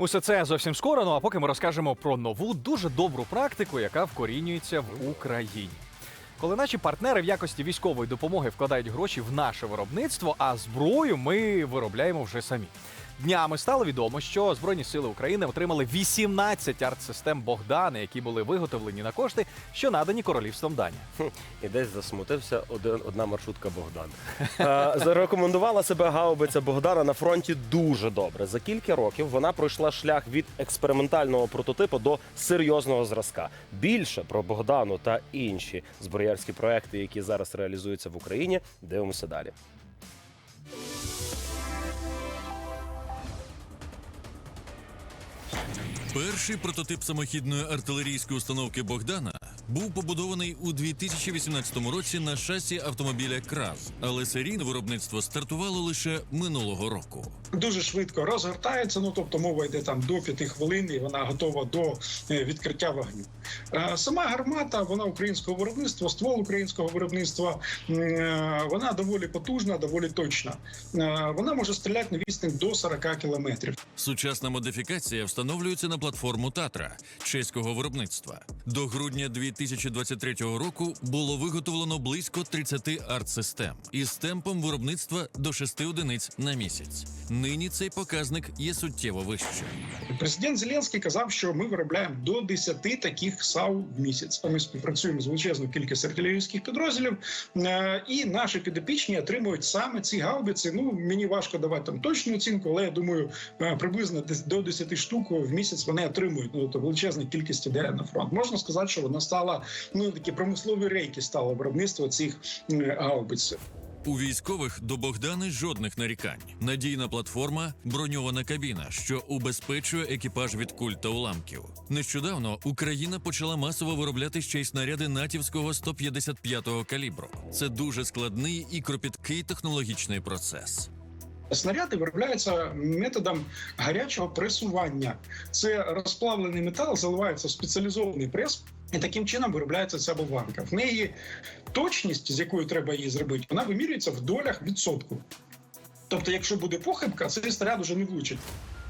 Усе це зовсім скоро. Ну а поки ми розкажемо про нову дуже добру практику, яка вкорінюється в Україні. Коли наші партнери в якості військової допомоги вкладають гроші в наше виробництво, а зброю ми виробляємо вже самі. Днями стало відомо, що Збройні сили України отримали 18 артсистем Богдани, які були виготовлені на кошти, що надані королівством Данія. І десь засмутився один, одна маршрутка Богдан. Е, Зарекомендувала себе гаубиця Богдана на фронті дуже добре. За кілька років вона пройшла шлях від експериментального прототипу до серйозного зразка. Більше про Богдану та інші зброярські проекти, які зараз реалізуються в Україні, дивимося далі. Перший прототип самохідної артилерійської установки Богдана був побудований у 2018 році на шасі автомобіля КРАЗ, але серійне виробництво стартувало лише минулого року. дуже швидко розгортається. Ну тобто мова йде там до 5 хвилин, і вона готова до е, відкриття вогню. Е, Сама гармата, вона українського виробництва, ствол українського виробництва. е, Вона доволі потужна, доволі точна. Вона може стріляти на відстань до 40 кілометрів. Сучасна модифікація встановлюється на платформу Татра чеського виробництва. До грудня 2023 року було виготовлено близько 30 арт-систем із темпом виробництва до 6 одиниць на місяць. Нині цей показник є суттєво вищим. Президент Зеленський казав, що ми виробляємо до 10 таких САУ в місяць. Ми співпрацюємо з величезною кількістю артилерійських підрозділів, е, і наші підопічні отримують саме ці гаубиці. Ну мені важко давати там точну оцінку, але я думаю, е, приблизно до 10 штук в місяць вони отримують. Ну тобто величезна кількість іде на фронт. Можна сказати, що вона стала ну такі промислові рейки стало виробництво цих гаубиць. У військових до Богдани жодних нарікань. Надійна платформа, броньована кабіна, що убезпечує екіпаж від куль та уламків. Нещодавно Україна почала масово виробляти ще й снаряди натівського 155-го калібру. Це дуже складний і кропіткий технологічний процес. Снаряди виробляються методом гарячого пресування. Це розплавлений метал заливається в спеціалізований прес. І таким чином виробляється ця болванка. В неї точність, з якою треба її зробити, вона вимірюється в долях відсотку. Тобто, якщо буде похибка, цей снаряд уже не влучить.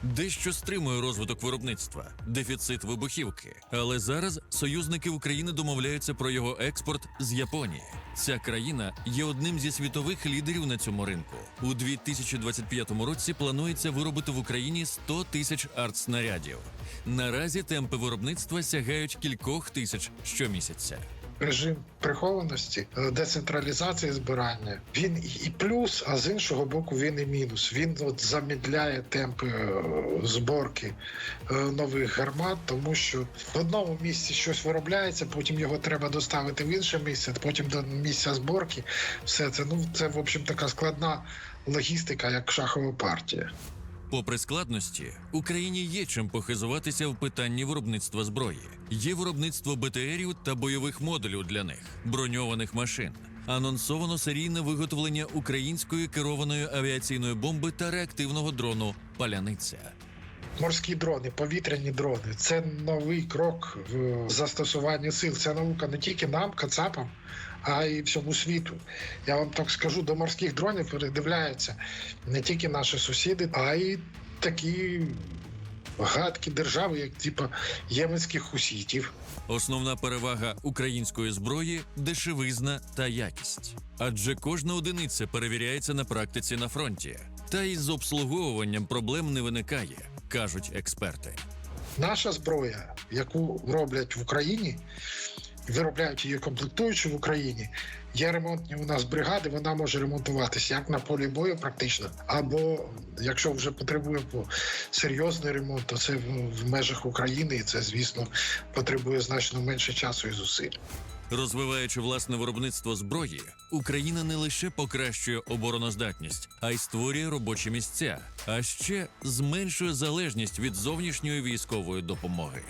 Дещо стримує розвиток виробництва, дефіцит вибухівки. Але зараз союзники України домовляються про його експорт з Японії. Ця країна є одним зі світових лідерів на цьому ринку. У 2025 році планується виробити в Україні 100 тисяч артснарядів. Наразі темпи виробництва сягають кількох тисяч щомісяця. Режим прихованості, е, децентралізації збирання. Він і- плюс, а з іншого боку, він і мінус. Він от замідляє темпи е, зборки е, нових гармат, тому що в одному місці щось виробляється, потім його треба доставити в інше місце, потім до місця зборки. Все це ну це в общем така складна логістика, як шахова партія. Попри складності, Україні є чим похизуватися в питанні виробництва зброї. Є виробництво БТРів та бойових модулів для них, броньованих машин. Анонсовано серійне виготовлення української керованої авіаційної бомби та реактивного дрону Паляниця. Морські дрони, повітряні дрони це новий крок в застосуванні сил. Це наука не тільки нам, кацапам, а й всьому світу. Я вам так скажу, до морських дронів передивляються не тільки наші сусіди, а й такі гадкі держави, як типа єменських хусітів. Основна перевага української зброї дешевизна та якість. Адже кожна одиниця перевіряється на практиці на фронті. Та із обслуговуванням проблем не виникає, кажуть експерти. Наша зброя, яку роблять в Україні, виробляють її комплектуючи в Україні. Є ремонтні у нас бригади, вона може ремонтуватися як на полі бою, практично, або якщо вже потребує по- серйозний ремонт, то це в межах України, і це, звісно, потребує значно менше часу і зусиль. Розвиваючи власне виробництво зброї, Україна не лише покращує обороноздатність, а й створює робочі місця, а ще зменшує залежність від зовнішньої військової допомоги.